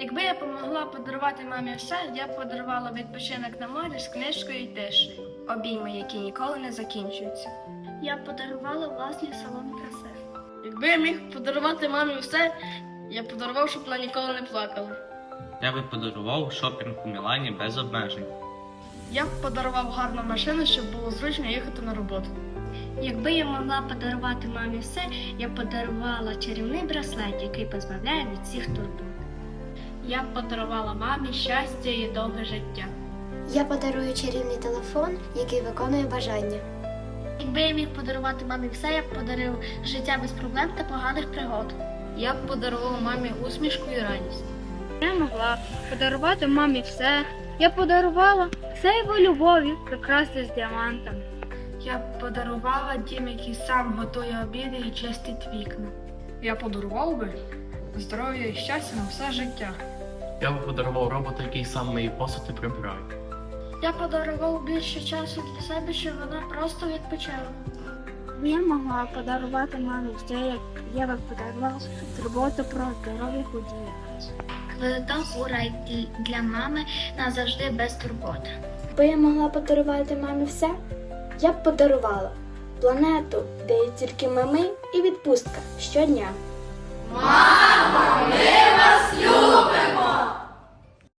Якби я помогла подарувати мамі все, я б подарувала відпочинок на морі з книжкою і тишею, обійми, які ніколи не закінчуються. Я б подарувала власні салони краси. Якби я міг подарувати мамі все, я б подарував, щоб вона ніколи не плакала. Я би подарував шопінг у Мілані без обмежень. Я б подарував гарну машину, щоб було зручно їхати на роботу. Якби я могла подарувати мамі все, я б подарувала чарівний браслет, який позбавляє від всіх турбот. Я б подарувала мамі щастя і довге життя. Я подарую чарівний телефон, який виконує бажання. Якби я міг подарувати мамі все, я б подарив життя без проблем та поганих пригод. Я б подарував мамі усмішку і радість. Я могла подарувати мамі все. Я подарувала все його любові, прикраси з діамантами. Я б подарувала дім, який сам готує обіди і чистить вікна. Я подарував би здоров'я і щастя на все життя. Я би подарував робота, який сам миє посуд і прибирає. Я подарував більше часу для себе, щоб вона просто відпочила. Я могла подарувати мамі все, як я би подарувала турботу про здоров'я худія. Квиток у рай для мами назавжди без турбот. Якби я могла подарувати мамі все, я б подарувала планету, де є тільки мами і відпустка щодня. Мама,